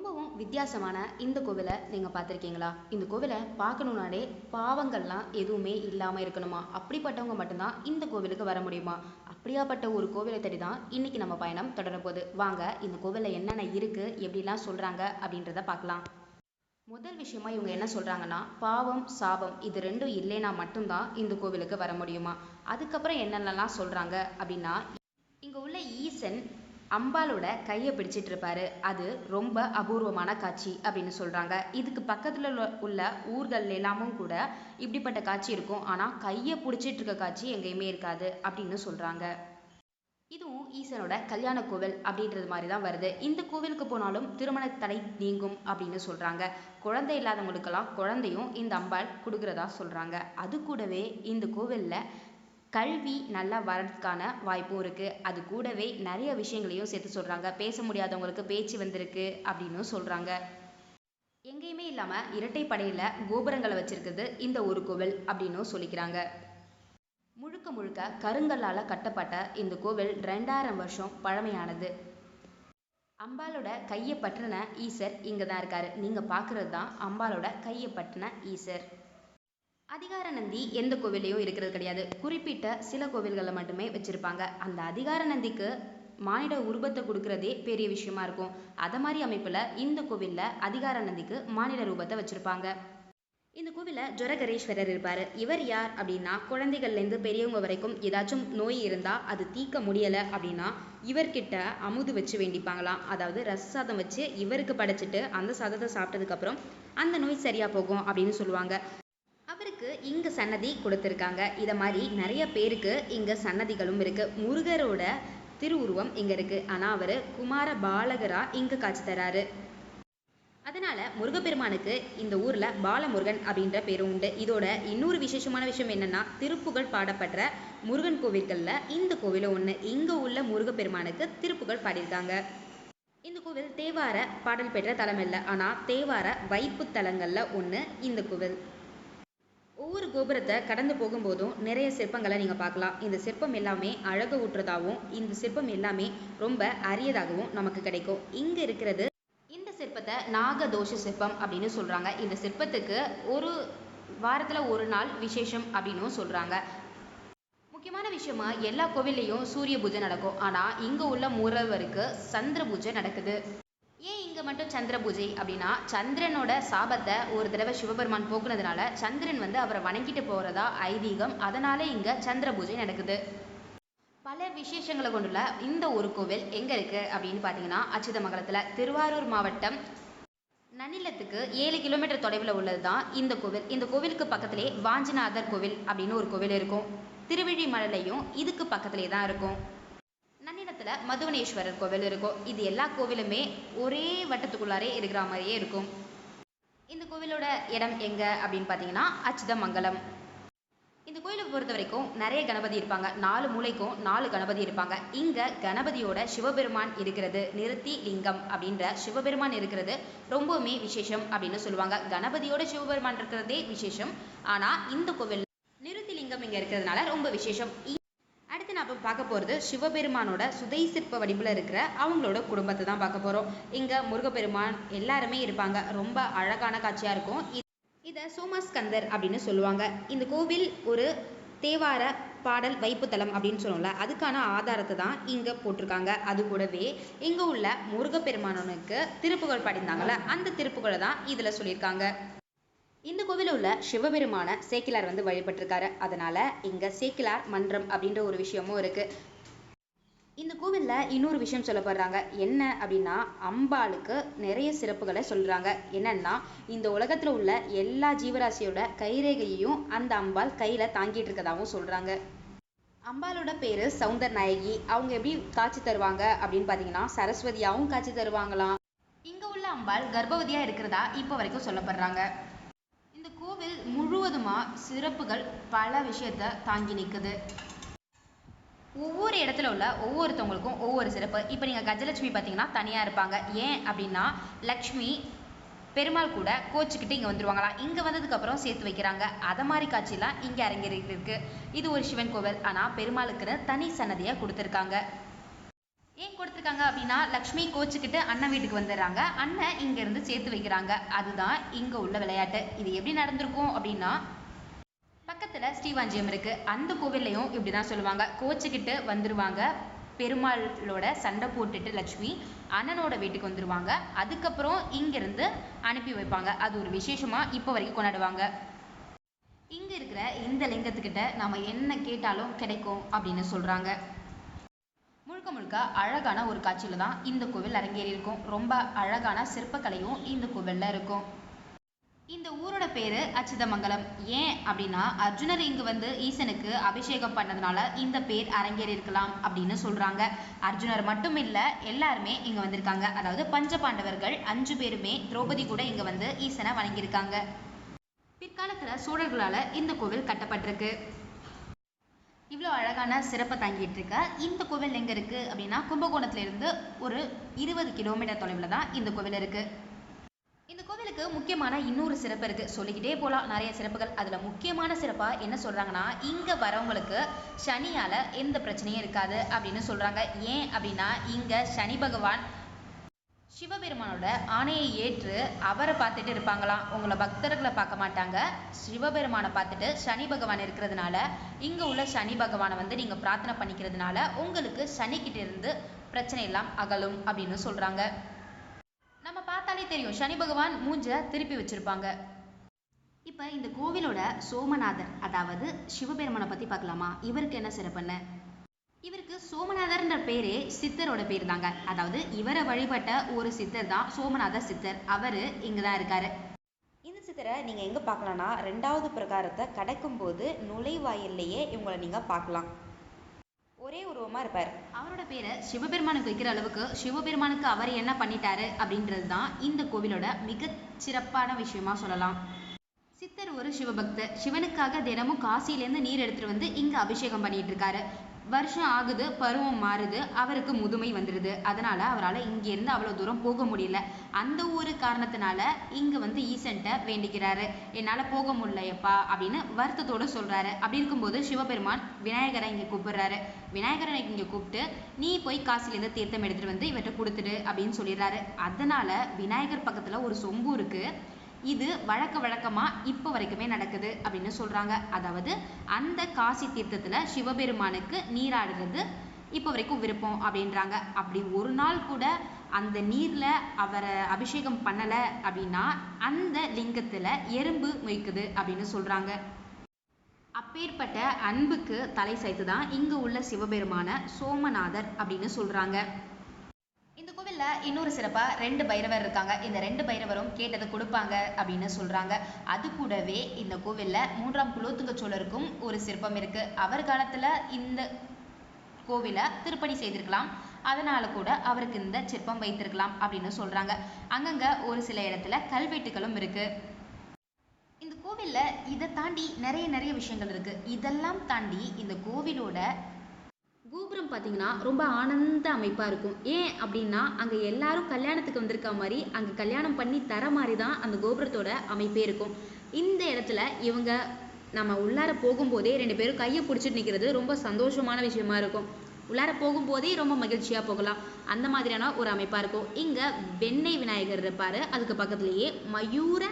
ரொம்பவும் வித்தியாசமான இந்த கோவிலை நீங்கள் பார்த்துருக்கீங்களா? இந்த கோவிலை பார்க்கணுன்னாலே பாவங்கள்லாம் எதுவுமே இல்லாமல் இருக்கணுமா? அப்படிப்பட்டவங்க மட்டும்தான் இந்த கோவிலுக்கு வர முடியுமா? அப்படியாப்பட்ட ஒரு கோவிலை தேடி தான் இன்னைக்கு நம்ம பயணம் தொடரப்போகுது. வாங்க இந்த கோவிலில் என்னென்ன இருக்குது எப்படிலாம் சொல்கிறாங்க அப்படின்றத பார்க்கலாம். முதல் விஷயமா இவங்க என்ன சொல்கிறாங்கன்னா பாவம் சாபம் இது ரெண்டும் இல்லைனா மட்டும்தான் இந்த கோவிலுக்கு வர முடியுமா? அதுக்கப்புறம் என்னென்னலாம் சொல்கிறாங்க அப்படின்னா இங்கே உள்ள ஈசன் அம்பாளோட கையை பிடிச்சிட்டு இருப்பாரு அது ரொம்ப அபூர்வமான காட்சி அப்படின்னு சொல்றாங்க. இதுக்கு பக்கத்துல உள்ள- ஊர்கள் எல்லாமும் கூட இப்படிப்பட்ட காட்சி இருக்கும். ஆனா கையை பிடிச்சிட்டு இருக்க காட்சி எங்கேயுமே இருக்காது அப்படின்னு சொல்றாங்க. இதுவும் ஈசனோட கல்யாண கோவில் அப்படின்றது மாதிரி தான் வருது. இந்த கோவிலுக்கு போனாலும் திருமண தடை நீங்கும் அப்படின்னு சொல்கிறாங்க குழந்தை இல்லாதவங்களுக்கெல்லாம் குழந்தையும் இந்த அம்பாள் கொடுக்குறதா சொல்கிறாங்க அது கூடவே இந்த கோவிலில் கல்வி நல்லா வரதுக்கான வாய்ப்பும் இருக்குது அது கூடவே நிறைய விஷயங்களையும் சேர்த்து சொல்கிறாங்க பேச முடியாதவங்களுக்கு பேச்சு வந்திருக்கு அப்படின்னு சொல்கிறாங்க எங்கேயுமே இல்லாமல் இரட்டைப்படையில் கோபுரங்களை வச்சுருக்குது இந்த ஒரு கோவில் அப்படின்னும் சொல்லிக்கிறாங்க. முழுக்க முழுக்க கருங்கல்லால் கட்டப்பட்ட இந்த கோவில் ரெண்டாயிரம் வருஷம் பழமையானது. அம்பாலோட கையை பற்றின ஈசர் இங்கே தான் இருக்காரு. நீங்கள் பார்க்குறது தான் அம்பாளோட கையை பற்றின ஈசர். அதிகார நந்தி எந்த கோவில்லையும் இருக்கிறது கிடையாது. குறிப்பிட்ட சில கோவில்களில் மட்டுமே வச்சிருப்பாங்க. அந்த அதிகார நந்திக்கு மானிட உருவத்தை கொடுக்கறதே பெரிய விஷயமா இருக்கும். அதை மாதிரி அமைப்புல இந்த கோவில்ல அதிகார நந்திக்கு மானிட ரூபத்தை வச்சிருப்பாங்க. இந்த கோவிலில் ஜொரகரேஸ்வரர் இருப்பார். இவர் யார் அப்படின்னா குழந்தைகள்லேருந்து பெரியவங்க வரைக்கும் ஏதாச்சும் நோய் இருந்தா அது தீர்க்க முடியல அப்படின்னா இவர்கிட்ட அமுது வச்சு வேண்டிப்பாங்களாம். அதாவது ரச சாதம் வச்சு இவருக்கு படைச்சிட்டு அந்த சாதத்தை சாப்பிட்டதுக்கப்புறம் அந்த நோய் சரியா போகும் அப்படின்னு சொல்லுவாங்க. அவருக்கு இங்க சன்னதி கொடுத்துருக்காங்க. இதை மாதிரி நிறைய பேருக்கு இங்கே சன்னதிகளும் இருக்கு. முருகரோட திருவுருவம் இங்கே இருக்கு. ஆனால் அவரு குமார பாலகரா இங்கு காட்சி தராரு. அதனால் முருகப்பெருமானுக்கு இந்த ஊரில் பாலமுருகன் அப்படின்ற பேரும் உண்டு. இதோட இன்னொரு விசேஷமான விஷயம் என்னென்னா திருப்புகழ் பாடப்படுற முருகன் கோவில்களில் இந்த கோவிலும் ஒன்று இங்கே உள்ள முருகப்பெருமானுக்கு திருப்புகழ் பாடியிருக்காங்க. இந்த கோவில் தேவார பாடல் பெற்ற தலம் இல்லை ஆனால் தேவார வைப்பு தலங்களில் ஒன்று இந்த கோவில். ஒவ்வொரு கோபுரத்தை கடந்து போகும்போதும் நிறைய சிற்பங்களை நீங்கள் பார்க்கலாம். இந்த சிற்பம் எல்லாமே அழகு ஊற்றுறதாகவும் இந்த சிற்பம் எல்லாமே ரொம்ப அரியதாகவும் நமக்கு கிடைக்கும். இங்கே இருக்கிறது இந்த சிற்பத்தை நாகதோஷ சிற்பம் அப்படின்னு சொல்கிறாங்க இந்த சிற்பத்துக்கு ஒரு வாரத்தில் ஒரு நாள் விசேஷம் அப்படின்னும் சொல்கிறாங்க முக்கியமான விஷயமா எல்லா கோவில்லையும் சூரிய பூஜை நடக்கும். ஆனால் இங்கே உள்ள மூரவருக்கு சந்திர பூஜை நடக்குது. ஏன் மட்டும் சந்திர பூஜை அப்படின்னா சந்திரனோட சாபத்தை ஒரு தடவை சிவபெருமான் போக்குனதுனால சந்திரன் வந்து அவரை வணங்கிட்டு போகிறதா ஐதீகம். அதனால இங்கே சந்திர பூஜை நடக்குது. பல விசேஷங்களை கொண்டுள்ள இந்த ஒரு கோவில் எங்கே இருக்குது அப்படின்னு பார்த்தீங்கன்னா அச்சுதமங்கலத்தில் திருவாரூர் மாவட்டம் நன்னிலத்துக்கு ஏழு கிலோமீட்டர் தொலைவில் உள்ளது தான் இந்த கோவில். இந்த கோவிலுக்கு பக்கத்திலே வாஞ்சிநாதர் கோவில் அப்படின்னு ஒரு கோவில் இருக்கும். திருவிழிமலையும் இதுக்கு பக்கத்திலே தான் இருக்கும். நன்னிலத்துல மதுவனேஸ்வரர் கோவில் இருக்கும். இது எல்லா கோவிலுமே ஒரே வட்டத்துக்குள்ளாரே இருக்கிற மாதிரியே இருக்கும். இந்த கோவிலோட இடம் எங்க அப்படின்னு பார்த்தீங்கன்னா அச்சுதமங்கலம். இந்த கோயிலை பொறுத்த வரைக்கும் நிறைய கணபதி இருப்பாங்க. நாலு மூளைக்கும் நாலு கணபதி இருப்பாங்க. இங்க கணபதியோட சிவபெருமான் இருக்கிறது நிறுத்தி லிங்கம் அப்படின்ற சிவபெருமான் இருக்கிறது ரொம்பவுமே விசேஷம் அப்படின்னு சொல்லுவாங்க. கணபதியோட சிவபெருமான் இருக்கிறதே விசேஷம். ஆனா இந்த கோவில் நிறுத்தி லிங்கம் இங்க இருக்கிறதுனால ரொம்ப விசேஷம். அடுத்து நாம பார்க்க போகிறது சிவபெருமானோட சுதை சிற்ப வடிவில் இருக்கிற அவங்களோட குடும்பத்தை தான் பார்க்க போகிறோம் இங்கே முருகப்பெருமான் எல்லாருமே இருப்பாங்க. ரொம்ப அழகான காட்சியாக இருக்கும். இதை சோமஸ்கந்தர் சோமாஸ்கந்தர் அப்படின்னு சொல்லுவாங்க. இந்த கோவில் ஒரு தேவார பாடல் வைப்புத்தலம் அப்படின்னு சொல்லுவோம்ல அதுக்கான ஆதாரத்தை தான் இங்கே போட்டிருக்காங்க. அது கூடவே இங்கே உள்ள முருகப்பெருமானனுக்கு திருப்புகழ் படிந்தாங்கள்ல அந்த திருப்புகழை தான் இதில் சொல்லியிருக்காங்க. இந்த கோவிலில் உள்ள சிவபெருமான சேக்கிலார் வந்து வழிபட்டிருக்காரு. அதனால இங்க சேக்கிலார் மன்றம் அப்படின்ற ஒரு விஷயமும் இருக்கு. இந்த கோவிலில் இன்னொரு விஷயம் சொல்லப்படுறாங்க. என்ன அப்படின்னா அம்பாளுக்கு நிறைய சிறப்புகளை சொல்கிறாங்க என்னன்னா இந்த உலகத்தில் உள்ள எல்லா ஜீவராசியோட கைரேகையையும் அந்த அம்பாள் கையில் தாங்கிட்டு இருக்கதாகவும் சொல்கிறாங்க அம்பாளோட பேர் சௌந்தர் நாயகி. அவங்க எப்படி காட்சி தருவாங்க அப்படின்னு பார்த்தீங்கன்னா சரஸ்வதியாகவும் காட்சி தருவாங்களாம். இங்கே உள்ள அம்பாள் கர்ப்பவதியாக இருக்கிறதா இப்போ வரைக்கும் சொல்லப்படுறாங்க. இந்த கோவில் முழுவதுமா சிறப்புகள் பல விஷயத்த தாங்கி நிற்குது ஒவ்வொரு இடத்துல உள்ள ஒவ்வொருத்தவங்களுக்கும் ஒவ்வொரு சிறப்பு. இப்போ நீங்கள் கஜலட்சுமி பார்த்தீங்கன்னா தனியாக இருப்பாங்க. ஏன் அப்படின்னா லக்ஷ்மி பெருமாள் கூட கோச்சிக்கிட்டு இங்கே வந்துருவாங்களாம். இங்கே வந்ததுக்கப்புறம் சேர்த்து வைக்கிறாங்க. அதை மாதிரி காட்சிலாம் இங்கே அரங்கேறிட்டு இருக்கு இது ஒரு சிவன் கோவில். ஆனால் பெருமாளுக்குன்னு தனி சன்னதியாக கொடுத்துருக்காங்க. ஏன் கொடுத்துருக்காங்க அப்படின்னா லக்ஷ்மி கோச்சுக்கிட்டு அண்ணன் வீட்டுக்கு வந்துடுறாங்க. அண்ணன் இங்கேருந்து சேர்த்து வைக்கிறாங்க. அதுதான் இங்கே உள்ள விளையாட்டு. இது எப்படி நடந்திருக்கும் அப்படின்னா பக்கத்தில் ஸ்ரீவாஞ்சியம் இருக்கு. அந்த கோவில்லையும் இப்படி தான் சொல்லுவாங்க. கோச்சுக்கிட்டு வந்துருவாங்க. பெருமாளோட சண்டை போட்டுட்டு லக்ஷ்மி அண்ணனோட வீட்டுக்கு வந்துருவாங்க. அதுக்கப்புறம் இங்கிருந்து அனுப்பி வைப்பாங்க. அது ஒரு விசேஷமா இப்போ வரைக்கும் கொண்டாடுவாங்க. இங்க இருக்கிற இந்த லிங்கத்துக்கிட்ட நாம் என்ன கேட்டாலும் கிடைக்கும் அப்படின்னு சொல்றாங்க. முழுக்க முழுக்க அழகான ஒரு காட்சியில் தான் இந்த கோவில் அரங்கேறி இருக்கும். ரொம்ப அழகான சிற்பக்கலையும் இந்த கோவிலில் இருக்கும். இந்த ஊரோட பேர் அச்சிதமங்கலம். ஏன் அப்படின்னா அர்ஜுனர் இங்கு வந்து ஈசனுக்கு அபிஷேகம் பண்ணதுனால இந்த பேர் அரங்கேறி இருக்கலாம் அப்படின்னு சொல்கிறாங்க அர்ஜுனர் மட்டும் இல்லை எல்லாருமே இங்கே வந்திருக்காங்க. அதாவது பஞ்ச பாண்டவர்கள் அஞ்சு பேருமே திரௌபதி கூட இங்கே வந்து ஈசனை வணங்கியிருக்காங்க. பிற்காலத்தில் சோழர்களால் இந்த கோவில் கட்டப்பட்டிருக்கு. இவ்வளோ அழகான சிறப்பை தாங்கிட்டு இருக்க. இந்த கோவில் எங்கே இருக்கு அப்படின்னா கும்பகோணத்துலேருந்து ஒரு இருபது கிலோமீட்டர் தொலைவில் தான் இந்த கோவில் இருக்கு. இந்த கோவிலுக்கு முக்கியமான இன்னொரு சிறப்பு இருக்கு. சொல்லிக்கிட்டே போகலாம் நிறைய சிறப்புகள். அதில் முக்கியமான சிறப்பாக என்ன சொல்கிறாங்கன்னா இங்கே வரவங்களுக்கு சனியால் எந்த பிரச்சனையும் இருக்காது அப்படின்னு சொல்கிறாங்க ஏன் அப்படின்னா இங்கே சனி பகவான் சிவபெருமானோட ஆணையை ஏற்று அவரை பார்த்துட்டு இருப்பாங்களாம். உங்களை பக்தர்களை பார்க்க மாட்டாங்க. சிவபெருமானை பார்த்துட்டு சனி பகவான் இருக்கிறதுனால இங்கே உள்ள சனி பகவானை வந்து நீங்கள் பிரார்த்தனை பண்ணிக்கிறதுனால உங்களுக்கு சனிக்கிட்ட இருந்து பிரச்சனை எல்லாம் அகலும் அப்படின்னு சொல்கிறாங்க நம்ம பார்த்தாலே தெரியும் சனி பகவான் மூஞ்ச திருப்பி வச்சுருப்பாங்க. இப்போ இந்த கோவிலோட சோமநாதர் அதாவது சிவபெருமானை பற்றி பார்க்கலாமா? இவருக்கு என்ன சிறப்புன்னு? இவருக்கு சோமநாதர்ன்ற பேரே சித்தரோட பேர் தாங்க அதாவது இவரை வழிபட்ட ஒரு சித்தர் தான் சோமநாதர் சித்தர். அவரு இங்கே தான் இருக்காரு. இந்த சித்தரை நீங்க எங்க பார்க்கலாம்னா ரெண்டாவது பிரகாரத்தை கடக்கும் போது நுழைவாயில்லையே இவங்களை நீங்க பார்க்கலாம். ஒரே உருவமா இருப்பார். அவரோட பேரை சிவபெருமானுக்கு வைக்கிற அளவுக்கு சிவபெருமானுக்கு அவர் என்ன பண்ணிட்டாரு அப்படின்றது தான் இந்த கோவிலோட மிக சிறப்பான விஷயமா சொல்லலாம். சித்தர் ஒரு சிவபக்தர். சிவனுக்காக தினமும் காசியிலேருந்து நீர் எடுத்துட்டு வந்து இங்க அபிஷேகம் பண்ணிட்டு இருக்காரு. வருஷம் ஆகுது பருவம் மாறுது அவருக்கு முதுமை வந்துடுது அதனால அவரால் இங்கேருந்து அவ்வளோ தூரம் போக முடியல. அந்த ஒரு காரணத்தினால இங்கே வந்து ஈசன்ட்ட வேண்டிக்கிறாரு. என்னால் போக முடியலையப்பா அப்படின்னு வருத்தத்தோட சொல்கிறாரு அப்படி இருக்கும்போது சிவபெருமான் விநாயகரை இங்கே கூப்பிடுறாரு. விநாயகரை இங்கே கூப்பிட்டு நீ போய் காசிலேருந்து தீர்த்தம் எடுத்துகிட்டு வந்து இவர்கிட்ட கொடுத்துடு அப்படின்னு சொல்லிடுறாரு. அதனால் விநாயகர் பக்கத்தில் ஒரு சொம்பு இருக்குது இது வழக்க வழக்கமா இப்போ வரைக்குமே நடக்குது அப்படின்னு சொல்றாங்க. அதாவது அந்த காசி தீர்த்தத்துல சிவபெருமானுக்கு நீராடுறது இப்போ வரைக்கும் விருப்பம் அப்படின்றாங்க. அப்படி ஒரு நாள் கூட அந்த நீர்ல அவரை அபிஷேகம் பண்ணல அப்படின்னா அந்த லிங்கத்துல எறும்பு மொய்க்குது அப்படின்னு சொல்றாங்க. அப்பேற்பட்ட அன்புக்கு தலை சாய்த்து தான் இங்கே உள்ள சிவபெருமான சோமநாதர் அப்படின்னு சொல்றாங்க. இந்த கோவில்ல இன்னொரு சிறப்பா ரெண்டு பைரவர் இருக்காங்க. இந்த ரெண்டு பைரவரும் கேட்டதை கொடுப்பாங்க அப்படின்னு சொல்றாங்க. அது கூடவே இந்த கோவில்ல மூன்றாம் குலோத்துங்க சோழருக்கும் ஒரு சிற்பம் இருக்கு. அவர் காலத்துல இந்த கோவிலை திருப்பணி செய்திருக்கலாம். அதனால கூட அவருக்கு இந்த சிற்பம் வைத்திருக்கலாம் அப்படின்னு சொல்றாங்க. அங்கங்க ஒரு சில இடத்துல கல்வெட்டுகளும் இருக்கு. இந்த கோவில்ல இதை தாண்டி நிறைய நிறைய விஷயங்கள் இருக்கு. இதெல்லாம் தாண்டி இந்த கோவிலோட கோபுரம் பார்த்தீங்கன்னா ரொம்ப ஆனந்த அமைப்பாக இருக்கும். ஏன் அப்படின்னா அங்கே எல்லாரும் கல்யாணத்துக்கு வந்திருக்க மாதிரி அங்கே கல்யாணம் பண்ணி தர மாதிரி தான் அந்த கோபுரத்தோட அமைப்பே இருக்கும். இந்த இடத்துல இவங்க நம்ம உள்ளார போகும்போதே ரெண்டு பேரும் கையை பிடிச்சிட்டு நிற்கிறது ரொம்ப சந்தோஷமான விஷயமா இருக்கும். உள்ளார போகும்போதே ரொம்ப மகிழ்ச்சியாக போகலாம். அந்த மாதிரியான ஒரு அமைப்பாக இருக்கும். இங்கே வெண்ணெய் விநாயகர் இருப்பார். அதுக்கு பக்கத்துலேயே மயூர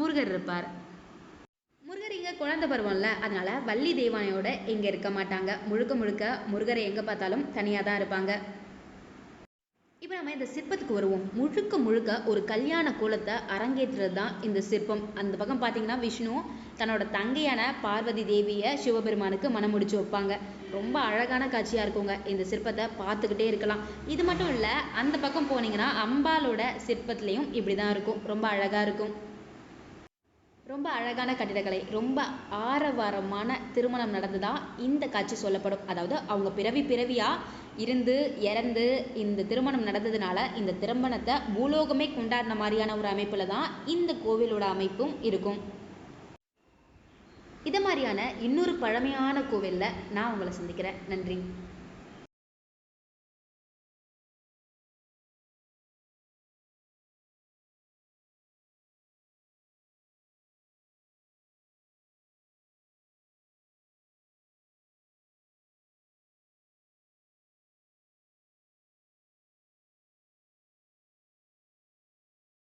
முருகர் இருப்பார். முருகர் இங்கே குழந்த பருவம்ல அதனால வள்ளி தேவானையோட இங்கே இருக்க மாட்டாங்க. முழுக்க முழுக்க முருகரை எங்கே பார்த்தாலும் தனியாக தான் இருப்பாங்க. இப்போ நம்ம இந்த சிற்பத்துக்கு வருவோம். முழுக்க முழுக்க ஒரு கல்யாண கோலத்தை அரங்கேற்றுறது தான் இந்த சிற்பம். அந்த பக்கம் பார்த்தீங்கன்னா விஷ்ணு தன்னோட தங்கையான பார்வதி தேவியை சிவபெருமானுக்கு மனம் முடிச்சு வைப்பாங்க. ரொம்ப அழகான காட்சியாக இருக்குங்க. இந்த சிற்பத்தை பார்த்துக்கிட்டே இருக்கலாம். இது மட்டும் இல்லை அந்த பக்கம் போனீங்கன்னா அம்பாலோட சிற்பத்துலேயும் இப்படி தான் இருக்கும். ரொம்ப அழகாக இருக்கும். ரொம்ப அழகான கட்டிடக்கலை ரொம்ப ஆரவாரமான திருமணம் நடந்ததா இந்த காட்சி சொல்லப்படும். அதாவது அவங்க பிறவி பிறவியா இருந்து இறந்து இந்த திருமணம் நடந்ததுனால இந்த திருமணத்தை பூலோகமே கொண்டாடின மாதிரியான ஒரு அமைப்புல தான் இந்த கோவிலோட அமைப்பும் இருக்கும். இது மாதிரியான இன்னொரு பழமையான கோவில்ல நான் உங்களை சந்திக்கிறேன். நன்றி.